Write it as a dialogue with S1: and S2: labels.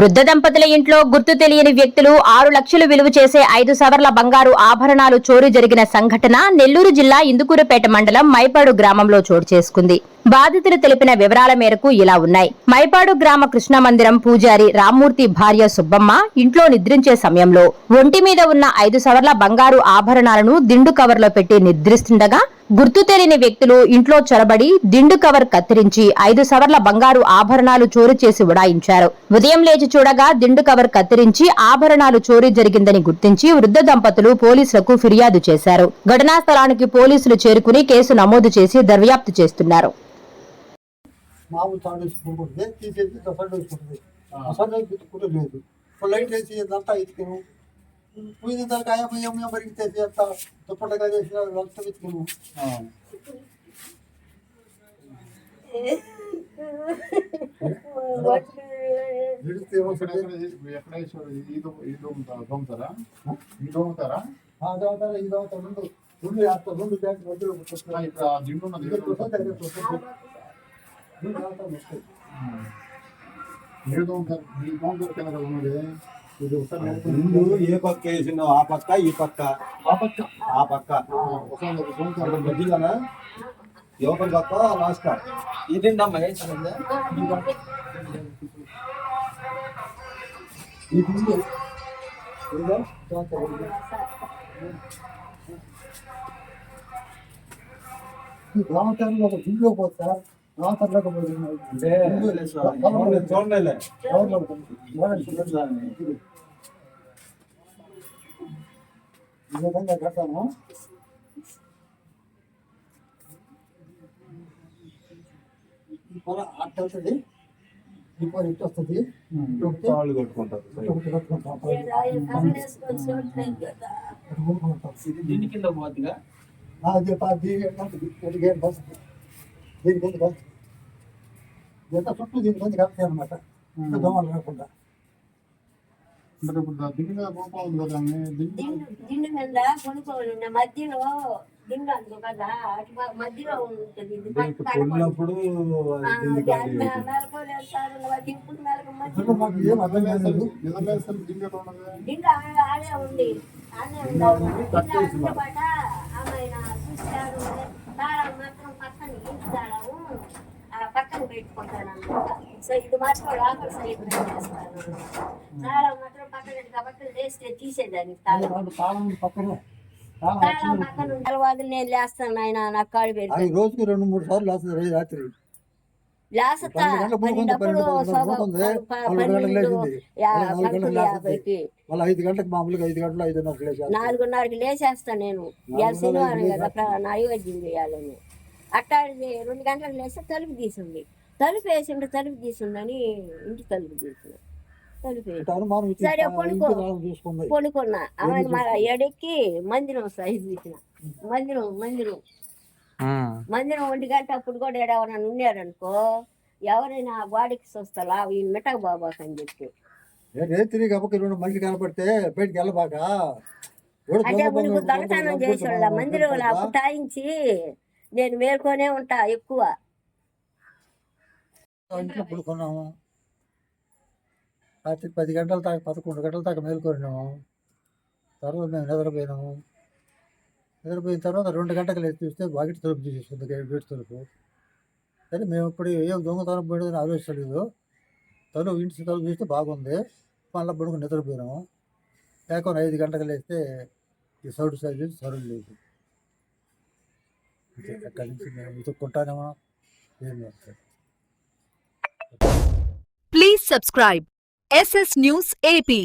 S1: వృద్ధ దంపతుల ఇంట్లో గుర్తు తెలియని వ్యక్తులు ఆరు లక్షలు విలువ చేసే ఐదు సవర్ల బంగారు ఆభరణాలు చోరీ జరిగిన సంఘటన నెల్లూరు జిల్లా ఇందుకూరుపేట మండలం మైపాడు గ్రామంలో చోటు చేసుకుంది. బాధితులు తెలిపిన వివరాల మేరకు ఇలా ఉన్నాయి. మైపాడు గ్రామ కృష్ణ మందిరం పూజారి రామ్మూర్తి భార్య సుబ్బమ్మ ఇంట్లో నిద్రించే సమయంలో ఒంటి మీద ఉన్న ఐదు సవర్ల బంగారు ఆభరణాలను దిండు కవర్లో పెట్టి నిద్రిస్తుండగా గుర్తు తెలియని వ్యక్తులు ఇంట్లో చొరబడి దిండు కవర్ కత్తిరించి ఐదు సవర్ల బంగారు ఆభరణాలు చోరీ చేసి ఉడాయించారు. ఉదయం లేచి చూడగా దిండు కవర్ కత్తిరించి ఆభరణాలు చోరీ జరిగిందని గుర్తించి వృద్ధ దంపతులు పోలీసులకు ఫిర్యాదు చేశారు. ఘటనా స్థలానికి పోలీసులు చేరుకుని కేసు నమోదు చేసి దర్యాప్తు చేస్తున్నారు.
S2: మామూలు తాడు వేసుకుంటుంది తీసేసి సైడ్ వేసుకుంటుంది. ఆ. సైడ్ పెట్టుకుంటే లేదు. ఇప్పుడు లైట్ వేసి ఇదంతా ఎత్తుకును పోయిన దానికి అయ్యా మరికి తెచ్చి అంతా దుప్పటగా చేసి అంతా ఎత్తుకును
S3: వేసారు? ఈ దొ- ఈ దొంగ- దొంగతారా? ఈ
S2: బ్యాగ్ మధ్యలో
S3: ఆ,
S2: పెట్టేస్తాను.
S3: ఇప్పుడు ఆ దిండు ఉన్నది.
S4: ముందు ఏ పక్క వేసినావు ఆ పక్క ఈ పక్క
S3: ఆ పక్క.
S4: ఆ పక్క మధ్యలోనా యువకుల పక్క లాస్ట్
S5: ఇదేంటమ్మా.
S2: ఈ దవతలు ఒక దిండులో పోతా దవతలకు పోతున్నాయి.
S4: అంటే
S2: ఈ విధంగా కట్టాము ఈ అట్ట వస్తుంది ఈ ఇటు వస్తుంది ఇటు
S4: కట్టుకుంటారు
S5: దీని కింద పోతుందిగా
S2: దీని కింద ఇదంతా చుట్టూ దీని కింద కడతాయి అనమాట దోమలు రాకుండా
S3: అంటే ఇప్పుడు దిండు మీద కదా దిండు
S6: దిండు మీద కొనుక్కోవాలి మధ్యలో దిండు అందుకు కదా అటు మధ్యలో ఉంటుంది
S4: కొన్నప్పుడు
S2: మాకు ఏం అర్థం
S3: దిండు
S6: దిండు ఆడే ఉంది ఆడే ఉంది పాట ఆమె చూశారు తాళం మాత్రం పక్కన ఇంటి పక్కన పెట్టుకుంటాను అన్నమాట. సో ఇది మాత్రం లోపల సైడ్ చేస్తాను. తాళం మాత్రం పక్కన కాబట్టి లేస్తే తీసేదానికి తాళం.
S2: వాళ్ళు తాళం పక్కనే.
S6: తర్వాత నేను లేస్తాను ఆయన నాకు కాళ్ళు పెడితే
S2: అది రోజుకి రెండు మూడు సార్లు రాత్రి
S6: లేస్తా పన్నెండప్పుడు
S2: పన్నెండు గంటలకు.
S6: యాభైకి.
S2: మళ్ళీ ఐదు మామూలుగా ఐదు గంటలు ఐదున్నరకు
S6: నాలుగున్నరకి లేచేస్తా నేను. ఇవాళ శనివారం కదా నైవేద్యం చేయాలని అట్టాడి రెండు గంటలకు లేస్తే తలుపు తీసింది. తలుపు వేసిండు తలుపు తీసిందని ఇంటి తలుపు తీసింది. సరే,
S2: చూసుకుంది.
S6: కొనుక్కున్నా ఆమె ఎడెక్కి మందిరం సైజు ఇచ్చిన. మందిరం మందిరం. మందిరం ఒంటి గంట అప్పుడు కూడా ఎవరైనా ఉన్నారనుకో ఎవరైనా బాడీకి చూస్తా ఈ మిఠాయి బాబాకి అని చెప్పి.
S2: రేత్రి గబకి రెండు మళ్ళీ కనపడితే బయటికి వెళ్ళబాక?
S6: అంటే
S2: దొంగ
S6: దొంగతనం
S2: దొంగ
S6: చేసి వాళ్ళ
S2: దొంగ
S6: మందిరంలో
S2: దొంగ
S6: అప్పుటాయించి నేను మేల్కొనే ఉంటా ఎక్కువ.
S2: ఇంట్లో పడుకున్నాము. రాత్రి పది గంటల దాకా పదకొండు గంటల దాకా మేల్కొన్నాము. తర్వాత మేము నిద్రపోయినాము. నిద్రపోయిన తర్వాత రెండు గంటలకు లేచి చూస్తే వాకిట్ తలుపు తీసేసుకుంది గేట్ తలుపు. సరే మేము ఇప్పుడు ఏం దొంగతనం పడిందని ఆలోచించలేదు. తలుపు ఇంటి తలుపు చూస్తే బాగుంది. మళ్ళీ పడుకుని నిద్రపోయినాము. లేకపోతే ఐదు గంటలకు లేస్తే ఈ సౌడు సైజు సరుడు లేదు. అక్కడి నుంచి మేము వెతుక్కుంటానేమో. ఏం చేస్తాం?
S7: Please subscribe SS news AP